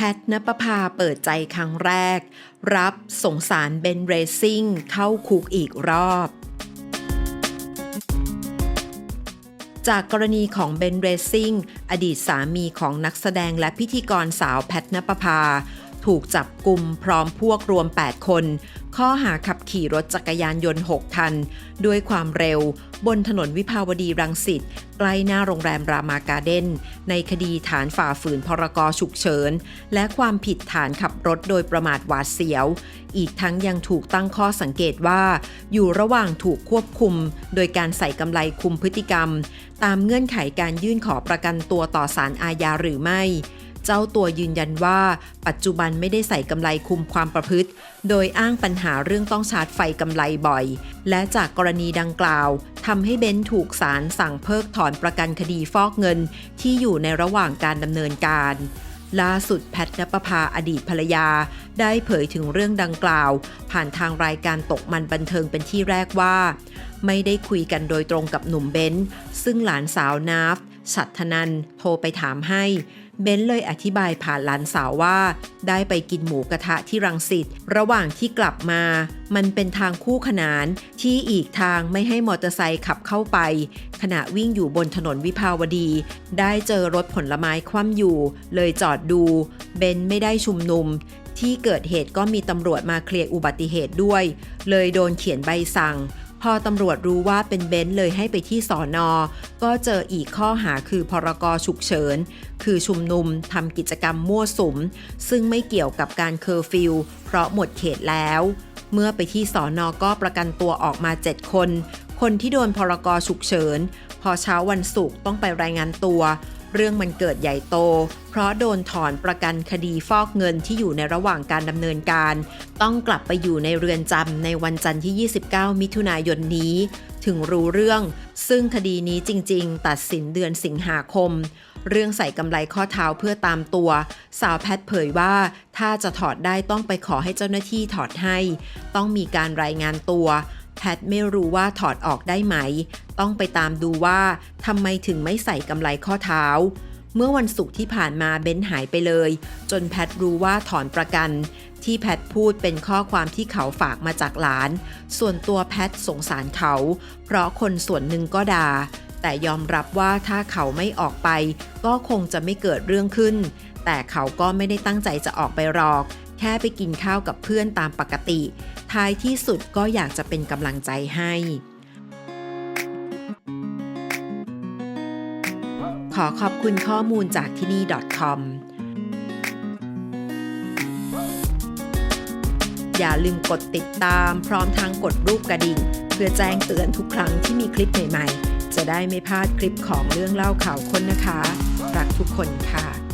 แพทนปภาเปิดใจครั้งแรก รับสงสารเบนเรซิ่งเข้าคุกอีกรอบ จากกรณีของเบนเรซิ่งอดีตสามีของนักแสดงและพิธีกรสาวแพทนปภา ถูกจับกลุ่มพร้อมพวกรวม 8 คน ข้อหาขับขี่รถจักรยานยนต์ 6 คัน ด้วยความเร็ว บนถนนวิภาวดีรังสิตใกล้หน้าโรงแรมรามาการ์เด้น ในคดีฐานฝ่าฝืนพรกฉุกเฉิน และความผิดฐานขับรถโดยประมาทหวาดเสียว อีกทั้งยังถูกตั้งข้อสังเกตว่า อยู่ระหว่างถูกควบคุม โดยการใส่กำไลคุมพฤติกรรม ตามเงื่อนไขการยื่นขอประกันตัวต่อศาลอาญาหรือไม่ เจ้าตัวยืนยันว่า ปัจจุบันไม่ได้ใส่กำไลคุมความประพฤติ โดยอ้างปัญหาเรื่องต้องชาร์จไฟกำไลบ่อย และจากกรณีดังกล่าวทำให้เบนถูกศาลสั่งเพิกถอนประกันคดีฟอกเงิน ที่อยู่ในระหว่างการดำเนินการล่าสุดแพทนปภาอดีตภรรยา ได้เผยถึงเรื่องดังกล่าว ผ่านทางรายการตกมันบันเทิงเป็นที่แรกว่า ไม่ได้คุยกันโดยตรงกับหนุ่มเบนซ์ซึ่งหลานสาวนาฟฉัตรธนันโทรไปถามให้ เบนเลยอธิบายผ่านหลานสาวว่า ได้ไปกินหมูกระทะที่รังสิตระหว่างที่กลับมา มันเป็นทางคู่ขนานที่อีกทางไม่ให้มอเตอร์ไซค์ขับเข้าไป ขณะวิ่งอยู่บนถนนวิภาวดี ได้เจอรถผลไม้คว่ำอยู่ เลยจอดดู เบนไม่ได้ชุมนุม ที่เกิดเหตุก็มีตำรวจมาเคลียร์อุบัติเหตุด้วย เลยโดนเขียนใบสั่ง พอตำรวจรู้ว่าเป็นเบนซ์เลยให้ไปที่สอนอ ก็เจออีกข้อหาคือพรกฉุกเฉิน คือชุมนุมทำกิจกรรมมั่วสุม ซึ่งไม่เกี่ยวกับการเคอร์ฟิว เพราะหมดเขตแล้ว เมื่อไปที่สอนอก็ประกันตัวออกมา 7 คน คนที่โดนพรกฉุกเฉิน พอเช้าวันศุกร์ต้องไปรายงานตัว เรื่องมันเกิดใหญ่โต เพราะโดนถอนประกันคดีฟอกเงินที่อยู่ในระหว่างการดำเนินการ ต้องกลับไปอยู่ในเรือนจำในวันจันทร์ที่ 29 มิถุนายนนี้ ถึงรู้เรื่อง ซึ่งคดีนี้จริง ๆ ตัดสินเดือนสิงหาคม เรื่องใส่กำไลข้อเท้าเพื่อตามตัว สาวแพทย์เผยว่า ถ้าจะถอดได้ต้องไปขอให้เจ้าหน้าที่ถอดให้ ต้องมีการรายงานตัวแพทย์ไม่รู้ว่าถอดออกได้ไหม ต้องไปตามดูว่าทำไมถึงไม่ใส่กำไลข้อเท้า เมื่อวันศุกร์ที่ผ่านมาเบ้นหายไปเลย จนแพทรู้ว่าถอนประกัน ที่แพทพูดเป็นข้อความที่เขาฝากมาจากหลาน ส่วนตัวแพทสงสารเขา เพราะคนส่วนหนึ่งก็ด่าแต่ยอมรับว่าถ้าเขาไม่ออกไป ก็คงจะไม่เกิดเรื่องขึ้น แต่เขาก็ไม่ได้ตั้งใจจะออกไปหรอก แค่ไปกินข้าวกับเพื่อนตามปกติ ท้ายที่สุดก็อยากจะเป็นกำลังใจให้ ขอขอบคุณข้อมูลจากที่นี่ .com อย่าลืมกดติดตามพร้อมทั้งกดรูปกระดิ่ง เพื่อแจ้งเตือนทุกครั้งที่มีคลิปใหม่ ๆ จะได้ไม่พลาดคลิปของเรื่องเล่าข่าวคนนะคะ รักทุกคนค่ะ